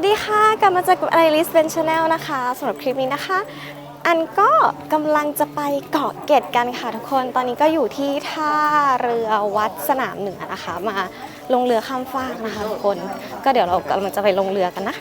วัสดีค่ะ กลับมาจากไอริสเบนชาแนลนะคะสำหรับคลิปนี้นะคะ อันก็กำลังจะไปเกาะเกตกันค่ะทุกคน ตอนนี้ก็อยู่ที่ท่าเรือวัดสนามเหนือนะคะ มาลงเรือข้ามฟากนะคะทุกคน ก็เดี๋ยวเรากำลังจะไปลงเรือกันนะ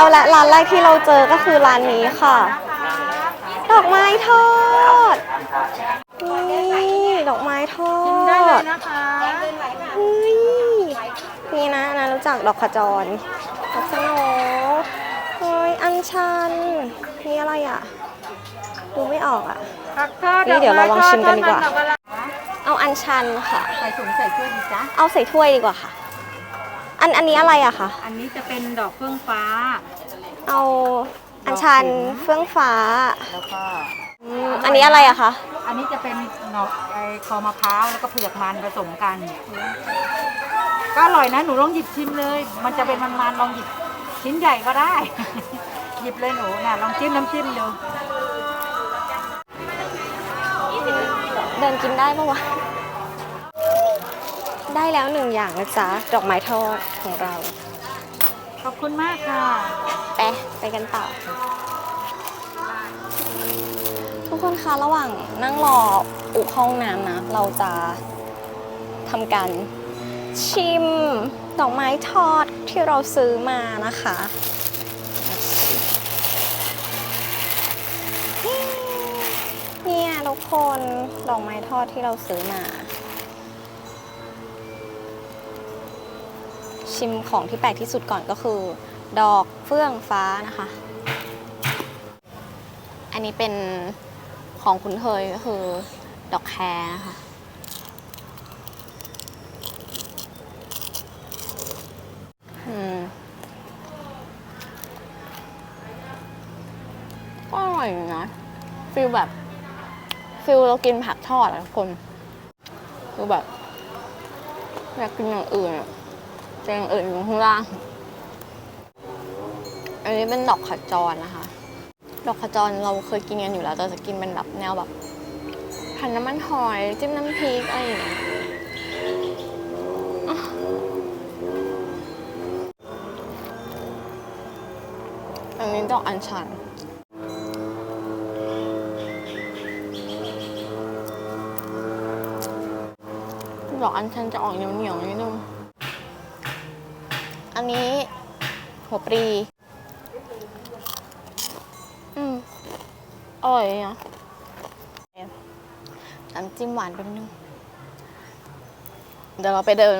แล้วและร้านแรกที่เราเจอก็คือร้านนี้ค่ะ ดอกไม้ทอด นี่ดอกไม้ทอดได้เลยนะคะเฮ้ยนี่นะนะรู้จักดอกขจรดอกสโหนเฮ้ยอัญชันนี่อะไรอะ ดูไม่ออกอะผักทอดนี่เดี๋ยวเราลองชิมกันดีกว่าดอไม้ทอเอาอัญชันค่ะ ใส่ถุงใส่ถ้วยดีจ้ะเอาใส่ถ้วยดีกว่าค่ะ อันอันนี้อะไรอะคะอันนี้จะเป็นดอกเฟื่องฟ้า เอาอัญชันเฟื่องฟ้าแล้วก็อืมอันนี้อะไรอะคะอันนี้จะเป็นหน่อไอ้คอมะพร้าวแล้วก็เผือกมันผสมกัน ก็อร่อยนะหนูลองหยิบชิมเลย มันจะเป็นมันๆลองหยิบชิ้นใหญ่ก็ได้ หยิบเลยหนูน่ะลองจิ้มน้ำจิ้มดูเดินกินได้ปะวะ ได้แล้วหนึ่งอย่างนะจ๊ะ ดอกไม้ทอดของเรา ขอบคุณมากค่ะ ไปไปกันต่อ ทุกคนคะระหว่างนั่งรออุเข้าห้องน้ำนะ เราจะทำการชิมดอกไม้ทอดที่เราซื้อมานะคะเนี่ยทุกคนดอกไม้ทอดที่เราซื้อมา ชิมของที่แปลกที่สุดก่อนก็คือ ดอกเฟื่องฟ้านะคะ อันนี้เป็นของคุ้นเคยก็คือดอกแครนะคะอืมก็อร่อยนะฟิลแบบฟิลเรากินผักทอดอะทุกคนคือแบบอยากกินอย่างอื่นอะ แต่อย่างอื่นอยู่ข้างล่าง อันนี้เป็นดอกขจรนะคะ ดอกขจรเราเคยกินกันอยู่แล้วแต่จะกินเป็นแบบแนวแบบพันน้ำมันหอยจิ้มน้ำพริกอะไรอย่างเงี้ยอันนี้ดอกอัญชันดอกอัญชันจะออกเหนียวๆนิดนึง อันนี้หัวปรีอืมอร่อยอะน้ำจิ้มหวานเป็นนึง เดี๋ยวเราไปเดิน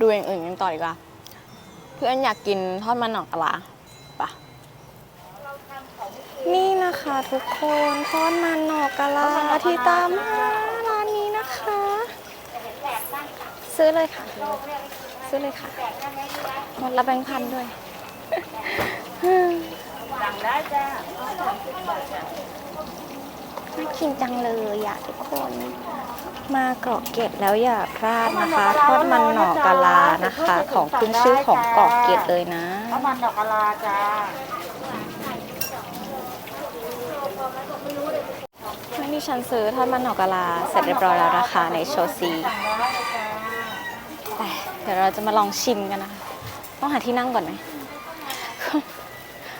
ดูอย่างอื่นกันต่อดีกว่า เพื่อนอยากกินทอดมันหนอกกะลาปะนี่นะคะทุกคนทอดมันหนอกกะลาที่ตามมาร้านนี้นะคะ ซื้อเลยค่ะ ซื้อเลยค่ะหมดละแบงค์พันด้วยสั่งได้จ้าน่ากินจังเลยอะทุกคน มาเกาะเกร็ดแล้วอย่าพลาดนะคะทอดมันหน่อกะลานะคะ ของขึ้นชื่อของเกาะเกร็ดเลยนะน้ำมันดอกกะลาจ้าเมื่อที่ฉันซื้อทอดมันหน่อกะลาเสร็จเรียบร้อยแล้วนะคะในโชซีสั่งไเดี๋ยวเราจะมาลองชิมกันนะคะ ต้องหาที่นั่งก่อนไหม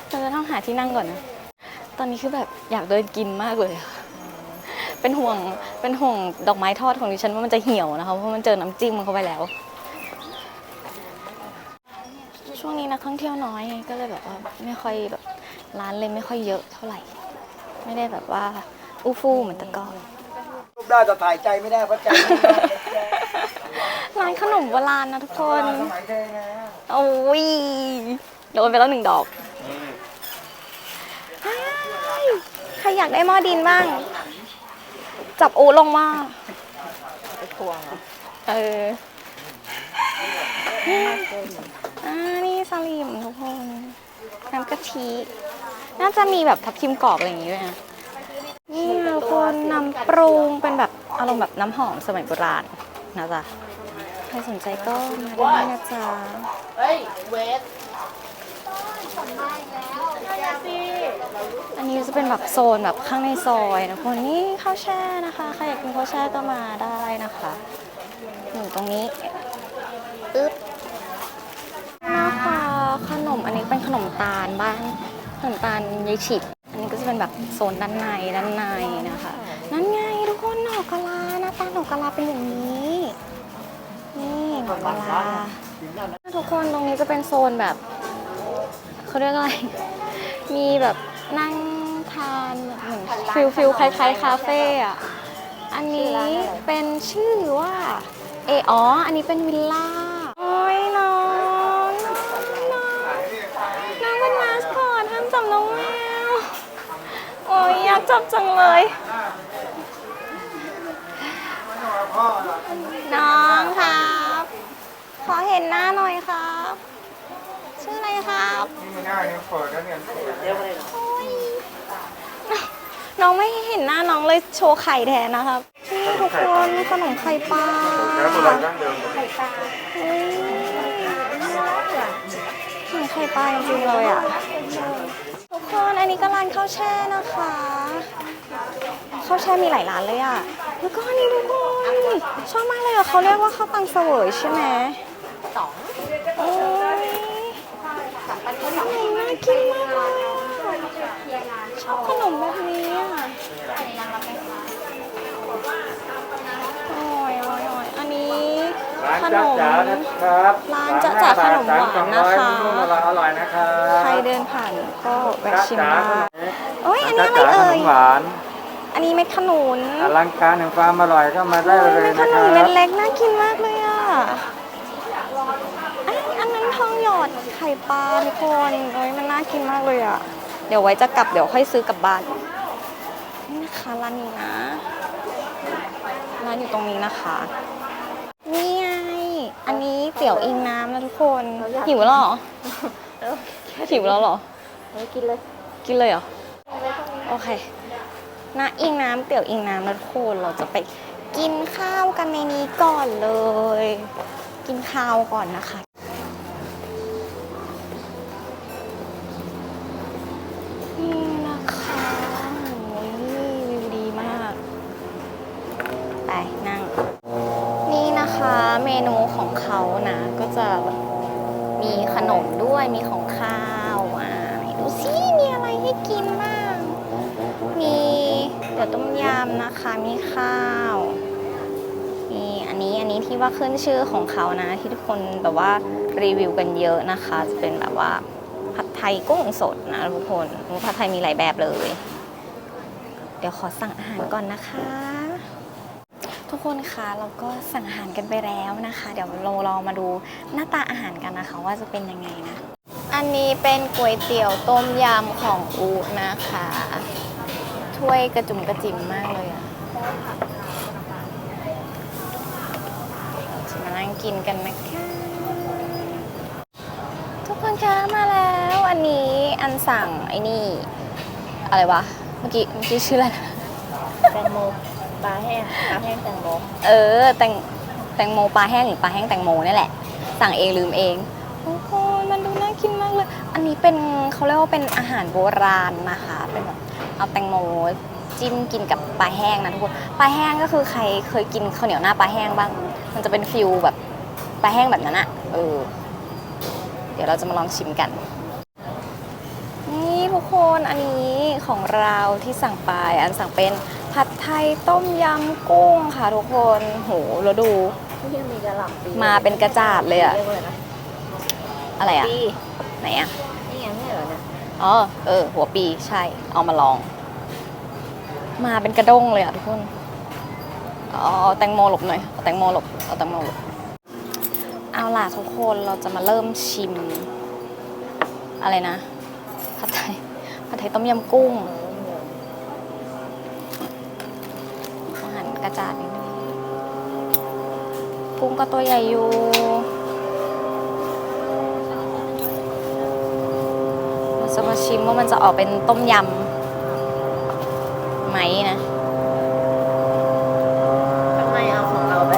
เราจะต้องหาที่นั่งก่อนนะ ตอนนี้คือแบบอยากเดินกินมากเลยอะเป็นห่วง เป็นห่วงดอกไม้ทอดของดิฉันว่ามันจะเหี่ยวนะคะ เพราะมันเจอน้ำจิ้มมันเข้าไปแล้ว ช่วงนี้นักท่องเที่ยวน้อยก็เลยแบบว่าไม่ค่อยแบบร้านเลยไม่ค่อยเยอะเท่าไหร่ ไม่ได้แบบว่าอู้ฟู่เหมือนแต่ก่อน รูปได้แต่ถ่ายใจไม่ได้เพราะใจไม่ได้ ร้านขนมโบราณนะทุกคนสมัยเธอนะโอ้ย โดนไปแล้วหนึ่งดอกเฮ้ยใครอยากได้หม้อดินบ้าง จับโอลงมาไปทวงเหรอเอออ่านี่สลิมทุกคน น้ำกะทิ น่าจะมีแบบทับทิมกรอบอะไรอย่างงี้ด้วยนะนี่ทุกคนน้ำปรุงเป็นแบบอารมณ์แบบน้ำหอมสมัยโบราณนะจ๊ะ ใครสนใจก็มาได้นะจ๊ะเฮ้ย เวทอันนี้จะเป็นแบบโซนแบบข้างในซอยนะคนนี่ข้าวแช่นะคะ ใครอยากกินข้าวแช่ก็มาได้นะคะอยู่ตรงนี้อึ๊บนะคะขนมอันนี้เป็นขนมตาลบ้านขนมตาลยายฉิบอันนี้ก็จะเป็นแบบโซนด้านในด้านในนะคะ นั่นไงทุกคนหน่อกะลาหน้าตาหน่อกะลาเป็นอย่างนี้ นี่หน่อกะลาทุกคนตรงนี้จะเป็นโซนแบบเขาเรียกอะไร มีแบบนั่งทานแบบเหมือนฟิลฟิลคล้ายๆคาเฟ่อะอันนี้เป็นชื่อว่าเอออ๋อ อันนี้เป็นวิลล่า โอ้ยน้องน้องน้องเป็นมาสคอตห้ามจับน้องแมว โอ้ยอยากจับจังเลย น้อง ขอเห็นหน้าหน่อยครับ ชื่ออะไรครับนี่ไม่ได้เนี่ยเปิดแล้วเนี่ยน้องไม่เห็นหน้าน้องเลยโชว์ไข่แทนนะครับนี่ทุกคนขนมไข่ปลาแล้วโบราณดั้งเดิมเฮ้ยเหมือนไข่ปลาจริงๆเลยอะทุกคนอันนี้ก็ร้านข้าวแช่นะคะข้าวแช่มีหลายร้านเลยอะแล้วก็อันนี้ทุกคนชอบมากเลยอะเขาเรียกว่าข้าวตังเสวยใช่ไหม สองโอ้ยน่ากินมากเลยอะชอบขนมแบบนี้อะโอ้ยโอ้ยโอ้ยอันนี้ร้านขนจ้าม จ๋านะครับร้านจ๊ะจ๋าขนมหวานนะคะ นุ่มอร่อยอร่อยนะครับใครเดินผ่านก็แวะจ้าชิมจ๋าได้ขนมโอ้ยอันนี้อะไรจ้าจ๋าขเอ่นยมหวานอันนี้เม็ดขนุนอลังการแห่งความอร่อยก็มาได้เลยเม็ดขนะคนุรันเม็บดเล็กน่ากินมากเลยอะอันอันนั้นท องหยอดไข่ปลาทุกคนโอ้ยมันน่ากินมากเลยอะ เดี๋ยวไว้จะกลับเดี๋ยวค่อยซื้อกลับบ้านนี่นะคะร้านนี้นะ ร้านอยู่ตรงนี้นะคะ นี่ไง อันนี้เตี๋ยวอิงน้ำนะทุกคน หิวแล้วเหรอหิวแล้วเหรอ กินเลย กินเลยเหรอ โอเคนะอิงน้ำเตี๋ยวอิงน้ำนะทุกคนเราจะไปกินข้าวกันในนี้ก่อนเลย กินข้าวก่อนนะคะ นั่ง นี่นะคะเมนูของเขานะ ก็จะมีขนมด้วยมีของข้าวอะดูซิมีอะไรให้กินบ้าง มีเดี๋ยวต้มยำนะคะ มีข้าวมีอันนี้อันนี้ที่ว่าขึ้นชื่อของเขานะ ที่ทุกคนแบบว่ารีวิวกันเยอะนะคะ จะเป็นแบบว่าผัดไทยกุ้งสดนะทุกคนผัดไทยมีหลายแบบเลย เดี๋ยวขอสั่งอาหารก่อนนะคะ กคนคะเราก็สั่งอาหารกันไปแล้วนะคะ เดี๋ยวเราลองมาดูหน้าตาอาหารกันนะคะ ว่าจะเป็นยังไงนะ อันนี้เป็นก๋วยเตี๋ยวต้มยำของอูนะคะถ้วยกระจุ่มกระจิ๋มมากเลยอะเราจะมานั่งกินกันนะคะ ทุกคนคะมาแล้วอันนี้อันสั่งไอ้นี่ อะไรวะ เมื่อกี้เมื่อกี้ชื่ออะไรนะแตงโม ปลาแห้งปลาแห้งแตงโมเออแตงแตงโมปลาแห้งหรือปลาแห้งแตงโมนี่แหละ สั่งเองลืมเองโอ้โหมันดูน่ากินมากเลย อันนี้เป็นเขาเรียกว่าเป็นอาหารโบราณนะคะเป็นแบบเอาแตงโมจิ้มกินกับปลาแห้งนะทุกคนปลาแห้งก็คือใครเคยกินข้าวเหนียวหน้าปลาแห้งบ้าง มันจะเป็นฟิลแบบปลาแห้งแบบนั้นอะเออ เดี๋ยวเราจะมาลองชิมกัน นี่ทุกคนอันนี้ของเราที่สั่งไปอันสั่งเป็น ผัดไทยต้มยำกุ้งค่ะทุกคนโหแล้วดู ที่มีกระหล่ำปีมาเป็นกระจาดเลยอะเรียกว่าอะไรนะอะไรอะปีไหนอะนี่ไงไม่เหรอเนี่ยอ๋อเออ หัวปีใช่ เอามาลอง มาเป็นกระด้งเลยอะทุกคนอ๋อเอาแตงโมหลบหน่อยเอาแตงโมหลบเอาแตงโมหลบเอาล่ะทุกคนเราจะมาเริ่มชิม อะไรนะผัดไทยผัดไทยต้มยำกุ้งอาหาร กระจาดนิดนึงกุ้งก็ตัวใหญ่อยู่เราจะมาชิมว่ามันจะออกเป็นต้มยำไหมนะทำไมเอาของเราไป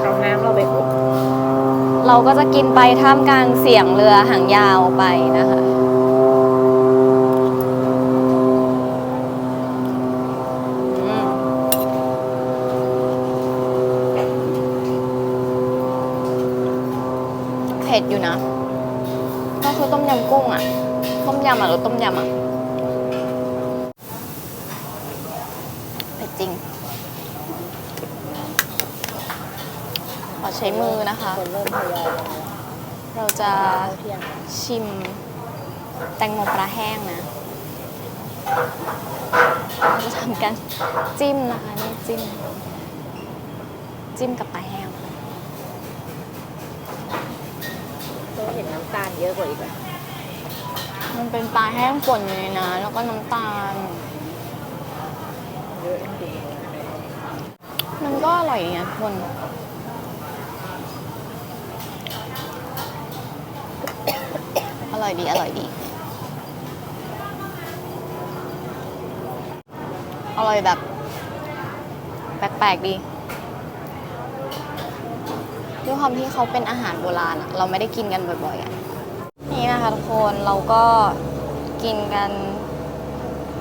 เอาน้ำเราไปคลุกเราก็จะกินไปท่ามกลางเสียงเรือหางยาวไปนะคะ อใช้มือนะคะเราจะชิมแตงโมปลาแห้งนะเราจะทำการจิ้มนะคะนี่จิ้ม จิ้มกับปลาแห้งตัวเห็นน้ำตาลเยอะกว่าอีกอะมันเป็นปลาแห้งป่นอยู่ในน้ำแล้วก็น้ำตาล เยอะจริงมันก็อร่อยอย่างเงี้ยทุกคน ร่อยดี อร่อยดี อร่อยแบบ แปลกๆดีด้วยความที่เขาเป็นอาหารโบราณเราไม่ได้กินกันบ่อยๆอะนี่นะคะทุกคนเราก็กินกัน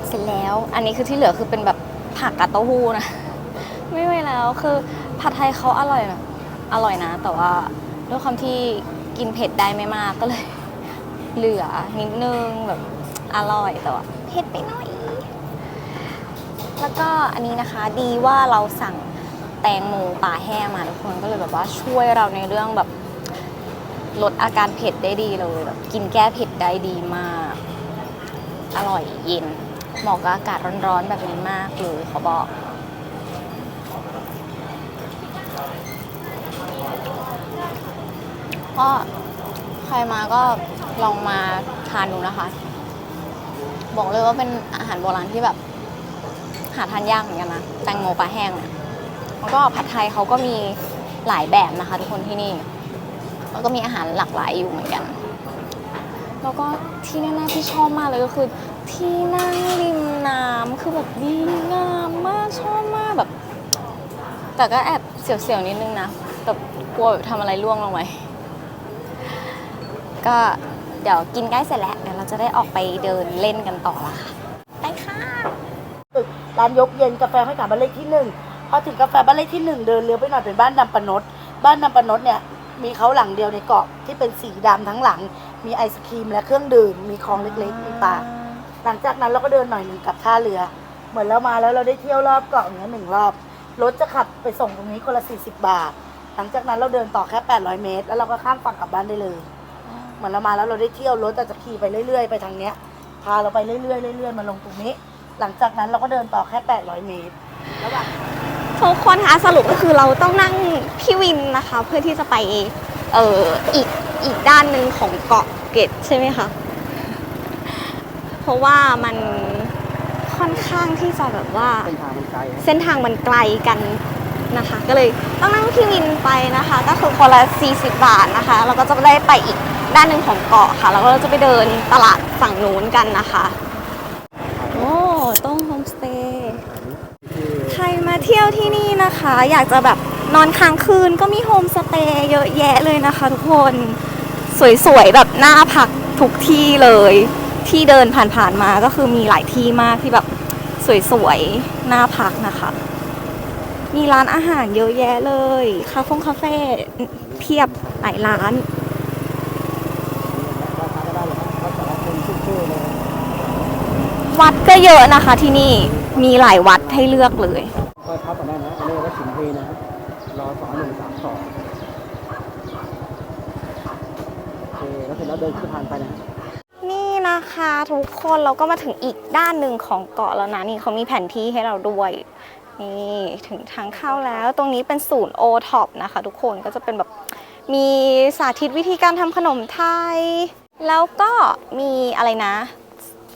เสร็จแล้ว อันนี้คือที่เหลือคือเป็นแบบผักกับเต้าหู้นะ ไม่ไหวแล้วคือผัดไทยเขาอร่อยนะอร่อยนะ แต่ว่าด้วยความที่กินเผ็ดได้ไม่มากก็เลย เหลือนิดนึงแบบอร่อยแต่ว่าเผ็ดไปหน่อย แล้วก็อันนี้นะคะดีว่าเราสั่งแตงโมป่าแห้งมาทุกคนก็เลยแบบว่าช่วยเราในเรื่องแบบลดอาการเผ็ดได้ดีเลยแบบกินแก้เผ็ดได้ดีมาก อร่อยเย็นเหมาะกับอากาศร้อนๆแบบนี้มากเลยขาบอกก็ใครมาก็ ลองมาทานดูนะคะ บอกเลยว่าเป็นอาหารโบราณที่แบบ หาทานยากเหมือนกันนะแตงโมปลาแห้งเนี่ยแล้วก็ผัดไทยเขาก็มีหลายแบบนะคะ ทุกคนที่นี่แล้วก็มีอาหารหลากหลายอยู่เหมือนกัน แล้วก็ที่แน่ๆที่ชอบมากเลยก็คือ ที่นั่งริมน้ำคือแบบดีงามมากชอบมากแบบ แต่ก็แอบเสียวๆนิดนึงนะแต่กลัวแบบทำอะไรล่วงลงไปก็ เดี๋ยวกินใกล้เสร็จแล้วเดี๋ยวเราจะได้ออกไปเดินเล่นกันต่อละค่ะไปค่ะตึกร้านยกเย็นกาแฟให้กับบ้านเลขที่หนึ่งพอถึงกาแฟบ้านเลขที่หนึ่งเดินเลี้ยวไปหน่อยเป็นบ้านดำปะนดบ้านดำปะนดเนี่ยมีเขาหลังเดียวในเกาะที่เป็นสีดำทั้งหลัง มีไอศครีมและเครื่องดื่มมีคลองเล็กๆมีปลาหลังจากนั้นเราก็เดินหน่อยหนึ่งกลับท่าเรือ เหมือนเรามาแล้วเราได้เที่ยวรอบเกาะอย่างเงี้ยหนึ่งรอบรถจะขับไปส่งตรงนี้คนละ40 บาท หลังจากนั้นเราเดินต่อแค่ 800 เมตร แล้วเราก็ข้ามฝั่งกลับบ้านได้เลย มือนเรามาแล้วเราได้เที่ยวรถอาจจะขี่ไปเรื่อยๆ ไปทางเนี้ย พาเราไปเรื่อยๆเรื่อยๆมาลงตรงนี้ หลังจากนั้นเราก็เดินต่อแค่ 800 เมตรระหว่างทุกคนคะสรุปก็คือเราต้องนั่งพี่วินนะคะ เพื่อที่จะไปเอ่ออีกอีกด้านหนึ่งของเกาะเกร็ดใช่ไหมคะเพราะว่ามันค่อนข้างที่จะแบบว่าเป็นทางมันไกลเส้นทางมันไกลกันนะคะ ก็เลยต้องนั่งพี่วินไปนะคะ ก็คือคนละ40 บาทนะคะเราก็จะได้ไปอีก ด้านหนึ่งของเกาะค่ะ แล้วก็เราจะไปเดินตลาดฝั่งนู้นกันนะคะ โอ้ต้องโฮมสเตย์ใครมาเที่ยวที่นี่นะคะ อยากจะแบบนอนค้างคืนก็มีโฮมสเตย์เยอะแยะเลยนะคะ ทุกคนสวยๆแบบหน่าพักทุกที่เลย ที่เดินผ่านๆมาก็คือมีหลายที่มากที่แบบสวยๆหน่าพักนะคะ มีร้านอาหารเยอะแยะเลย คาเฟ่คาเฟ่เพียบหลายร้าน วัดก็เยอะนะคะ ที่นี่มีหลายวัดให้เลือกเลยก็ทับกันได้นะอันนี้ว่าสิงห์พีนะรอสองหนึ่งสามสองโอเคแล้วเสร็จแล้วเดินขึ้นทางไปนะนี่นะคะทุกคนเราก็มาถึงอีกด้านหนึ่งของเกาะแล้วนะนี่เขามีแผนที่ให้เราด้วยนี่ถึงทางเข้าแล้วตรงนี้เป็นศูนย์โอท็อปนะคะ ทุกคนก็จะเป็นแบบมีสาธิตวิธีการทำขนมไทย แล้วก็มีอะไรนะ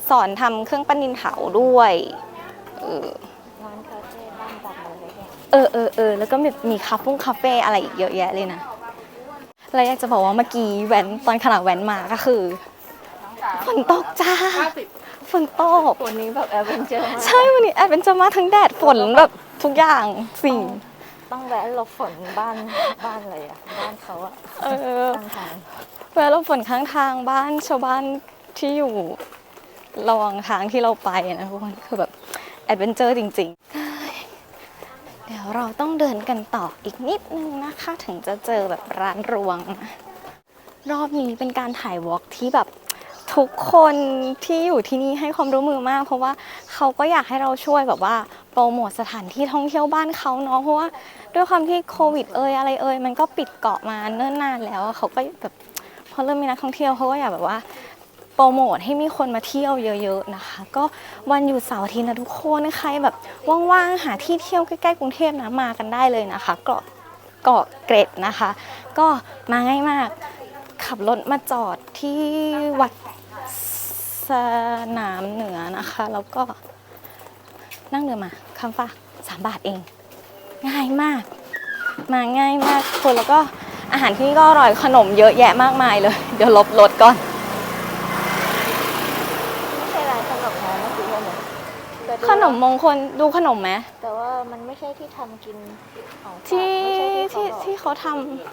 สอนทำเครื่องปั้นดินเผาด้วยเออเออเออเออแล้วก็มีมีคาเฟ่คาเฟ่อะไรอีกเยอะแยะเลยนะแล้วอยากจะบอกว่าเมื่อกี้แว้นตอนขณะแว้นมาก็คือฝนตกจ้าฝนตก วันนี้แบบแอดเวนเจอร์มากใช่วันนี้แอบเป็นจะมาทั้งแดดฝนแบบทุกอย่างสิ่ง ต้องแวะหลบฝนบ้านบ้านอะไรอะ บ้านเขาอะเออข้างทา งแวะหลบฝนข้างทางบ้านชาวบ้านที่อยู่ระหว่างทางที่เราไปนะทุกคนคือแบบแอดเวนเจอร์จริงๆ เดี๋ยวเราต้องเดินกันต่ออีกนิดนึงนะคะ ถึงจะเจอแบบร้านรวง รอบนี้เป็นการถ่ายวอล์กที่แบบทุกคนที่อยู่ที่นี่ให้ความร่วมมือมาก เพราะว่าเขาก็อยากให้เราช่วยแบบว่าโปรโมทสถานที่ท่องเที่ยวบ้านเขาเนาะเพราะว่าด้วยความที่โควิดเอ่ยอะไรเอ่ยมันก็ปิดเกาะมาเนิ่นนานแล้วเขาก็แบบ อเริ่มมีนักท่องเที่ยวเขาก็อยากแบบว่าโปรโมทให้มีคนมาเที่ยวเยอะๆนะคะ ก็วันหยุดเสาร์อาทิตย์นะทุกคนใครแบบว่างๆหาที่เที่ยวใกล้ๆกรุงเทพนะมากันได้เลยนะคะเกาะเกาะเกร็ดนะคะ ก็มาง่ายมากขับรถมาจอดที่วัดสนามเหนือนะคะ แล้วก็นั่งเรือมาคำฟ้ากสามบาทเอง ง่ายมาก มาง่ายมากคนแล้วก็ อาหารที่นี่ก็อร่อยขนมเยอะแยะมากมายเลย เดี๋ยวลบรถก่อนไม่ใช่ร้านขนมนะเมื่อกี้เลยนะแต่ดูขนมมงคลดูขนมไหมแต่ว่ามันไม่ใช่ที่ทำกินของฝากที่ไม่ใช่ที่เขาบอกที่เขาท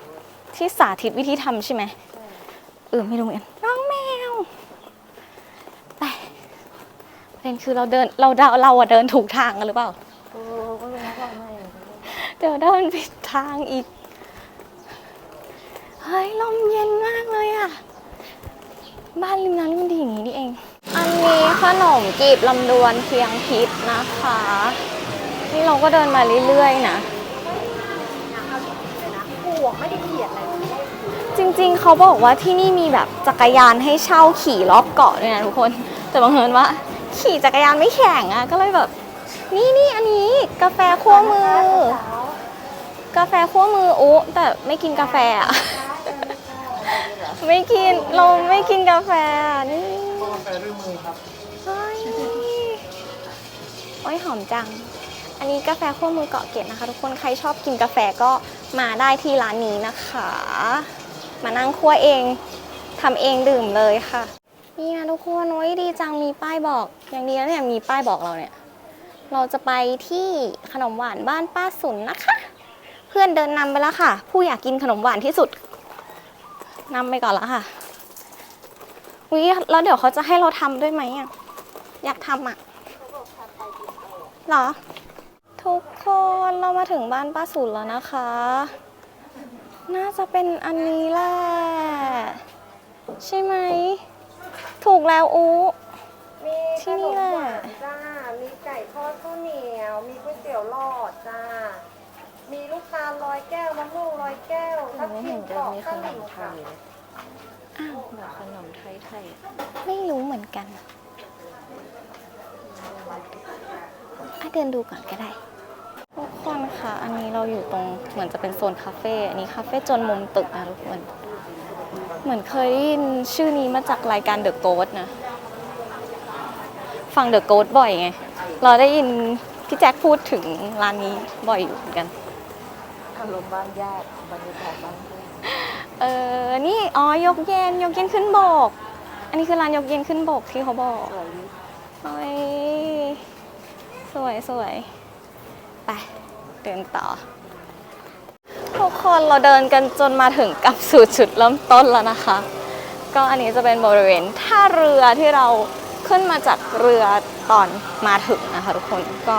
ำที่สาธิตวิธีทำใช่ไหมเออไม่รู้เหมือนกันน้องแมวไปประเด็นคือเราเดินเราเดาเราอะเดินถูกทางกันหรือเปล่าโอ้ก็เป็นนักร้องไม่เดี๋ยวเดินผิดทางอีก เฮ้ย ลมเย็นมากเลยอะบ้านริมน้ำนี่มันดีอย่างนี้นี่เอง อันนี้ขนมจีบลำดวนเพียงพิษนะคะ นี่เราก็เดินมาเรื่อยๆนะไม่ได้เกียดอะไรจริงๆ เขาบอกว่าที่นี่มีแบบจักรยานให้เช่าขี่รอบเกาะด้วยนะทุกคน แต่บังเอิญว่า ขี่จักรยานไม่แข็งอะก็เลยแบบ นี่นี่อันนี้กาแฟคั่วมือ กาแฟคั่วมืออุแต่ไม่กินกาแฟอะ ไม่กินเราไม่กินกาแฟอะนี่กาแฟด้วยมือครับเฮ้ยโอ้ยหอมจัง อันนี้กาแฟคั่วมือเกาะเกร็ดนะคะ ทุกคนใครชอบกินกาแฟก็มาได้ที่ร้านนี้นะคะ มานั่งคั่วเองทำเองดื่มเลยค่ะนี่นะทุกคนโอ้ยดีจังมีป้ายบอก อย่างดีแล้วเนี่ยมีป้ายบอกเราเนี่ย เราจะไปที่ขนมหวานบ้านป้าสุนนะคะ เพื่อนเดินนำไปแล้วค่ะ ผู้อยากกินขนมหวานที่สุด นำไปก่อนแล้วค่ะวิแล้วเดี๋ยวเขาจะให้เราทำด้วยไหมอะ อยากทำอะเหรอ ทุกคนเรามาถึงบ้านป้าสุนแล้วนะคะ น่าจะเป็นอันนี้แหละ ใช่ไหม ถูกแล้วอูมีที่นี่แหละจ้า มีไก่ทอดข้าวเหนียว มีก๋วยเตี๋ยวหลอดจ้า มีลูกตาลลอยแก้วมะม่วงลอยแก้วทับไม่ทิเห็มนกจะรอบมีขข้าวนเหนีมยวไทค่ะ ยเลยอ้าวแบบขนมไทยไทยไม่รู้เหมือนกันอะเดินดูก่อนก็ได้ ทุกคนคะอันนี้เราอยู่ตรงเหมือนจะเป็นโซนคาเฟ่ อันนี้คาเฟ่จนมุมตึกนะทุกคน เหมือนเคยได้ยินชื่อนี้มาจากรายการเดอะโก t นะ ฟังเดอะโก t บ่อยไง เราได้ยินพี่แจ็คพูดถึงร้านนี้บ่อยอยู่เหมือนกัน อารมณ์บ้านญาติบรรยากาศบ้านเพื่อนเออ นี่ อ๋อ ยกเย็น ยกเย็นขึ้นบก อันนี้คือร้านยกเย็นขึ้นบกที่เขาบอกสวยดีโอ้ยสวยสวย ไป เดินต่อ ทุกคนเราเดินกันจนมาถึงกับสู่จุดเริ่มต้นแล้วนะคะ ก็อันนี้จะเป็นบริเวณท่าเรือที่เราขึ้นมาจากเรือตอนมาถึงนะคะทุกคนก็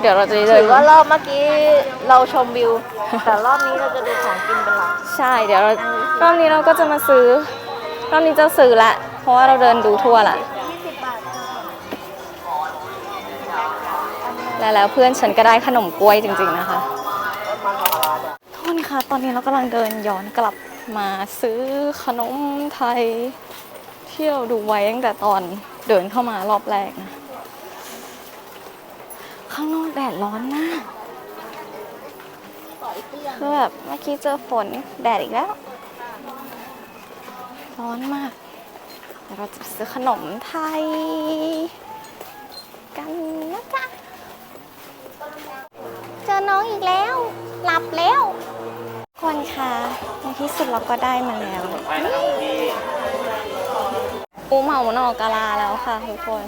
เดี๋ยวเราจะเดิถืนอว่ารอบเมื่อกี้เราชมวิว แต่รอบนี้เราจะดูของกินเป็นหลักใช่เดี๋ยวเรารอบนี้เราก็จะมาซื้อรอบนี้จะซื้อละ เพราะว่าเราเดินดูทั่วละและแล้วเพื่อนฉันก็ได้ขนมกล้วยจริง ๆนะคะโทษนะคะตอนนี้เรากำลังเดินย้อนกลับมาซื้อขนมไทย ที่เราดูไว้ตั้งแต่ตอนเดินเข้ามารอบแรกนะ ข้างนอกแดดร้อนมากคือแบบเมื่อกี้เจอฝนแดดอีกแล้ว ร้อนมากเดี๋ยวเราจะไปซื้อขนมไทย กันนะจ๊ะ เจอน้องอีกแล้ว หลับแล้วคนคะในที่สุดเราก็ได้มาแล้วอูเหมาหนอกกะลาแล้วค่ะทุกคน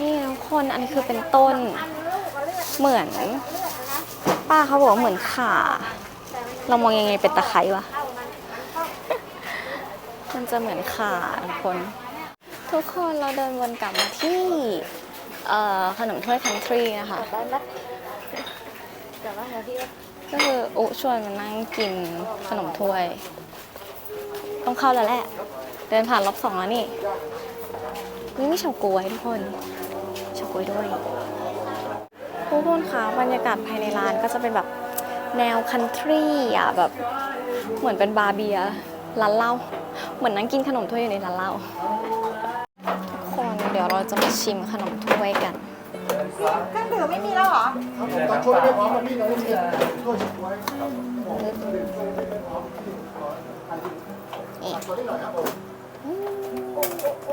นี่ทุกคนอันนี้คือเป็นต้นเหมือน ป้าเขาบอกว่าเหมือนขาเรามองยังไงเป็นตะไคร้วะมันจะเหมือนขาทุกคน ทุกคนเราเดินวนกลับมาที่เอ่อขนมถ้วยคันทรีนะคะได้ไหมาที่ก็คืออุชวนมานั่งกินขนมถ้วย ต้องเข้าแล้วแหละ เดินผ่านรอบสองแล้วนี่นี่มีเฉาก๊วยทุกคน ก๊วยด้วยทุกคนคะบรรยากาศภายในร้านก็จะเป็นแบบแนวคันทรีอะแบบเหมือนเป็นบาร์เบียร์ร้านเหล้าเหมือนนั่งกินขนมถ้วยอยู่ในร้านเหล้าทุกคนเดี๋ยวเราจะมาชิมขนมถ้วยกันเครื่องดื่มไม่มีแล้วเหรอตอนช่วยไม่พร้อมมันพี่น้องไม่มีช่วยช่วยนี่ตัวนี้หน่อยครับผมอื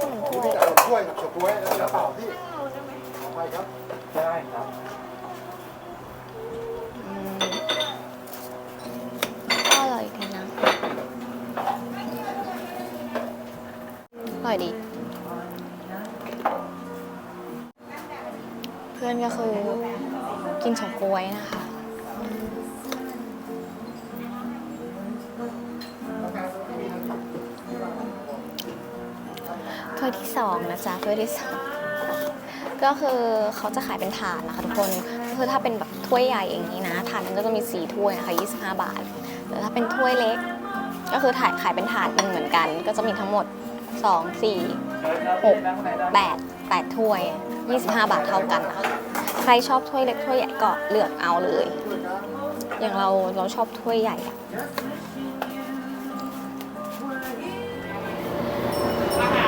มช่วยช่วยกับช่วยแล้วเปล่าพี่ขอไป ครับ ได้ครับอืมก็อร่อยดีนะอร่อยดี เพื่อนก็คือกินเฉาก๊วยนะคะ ถ้วยที่สองนะจ๊ะถ้วยที่สอง ก็คือเขาจะขายเป็นถาดนะคะทุกคนก็คือถ้าเป็นแบบถ้วยใหญ่อย่างนี้นะถาดนึงก็จะมี4ถ้วยนะคะ25 บาทแต่ถ้าเป็นถ้วยเล็ก ก็คือถ่ายขายเป็นถาดหนึ่งเหมือนกัน ก็จะมีทั้งหมด 2 4 6 8 8ถ้วย 25 บาทเท่ากันนะคะใครชอบถ้วยเล็กถ้วยใหญ่ก็เลือกเอาเลย อย่างเราเราชอบถ้วยใหญ่อะ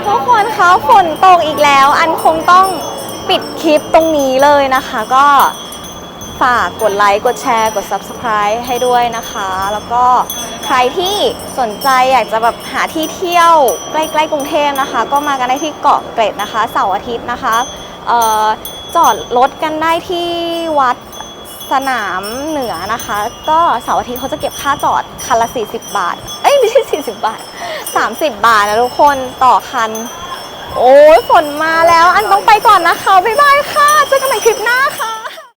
ทุกคนคะฝนตกอีกแล้ว อันคงต้อง ปิดคลิปตรงนี้เลยนะคะ ก็ฝากกดไลค์ กดแชร์ กด Subscribe ให้ด้วยนะคะ แล้วก็ใครที่สนใจอยากจะแบบหาที่เที่ยวใกล้ๆกรุงเทพนะคะ ก็มากันได้ที่เกาะเกร็ดนะคะ เสาร์อาทิตย์นะคะเอ่อจอดรถกันได้ที่วัดสนามเหนือนะคะ ก็เสาร์อาทิตย์เขาจะเก็บค่าจอดคันละ 40 บาท เอ้ยไม่ใช่ 40 บาท 30 บาทนะทุกคนต่อคัน โอ้ยฝนมาแล้ว อันต้องไปก่อนนะคะ บ๊ายบายค่ะ เจอกันใหม่คลิปหน้าค่ะ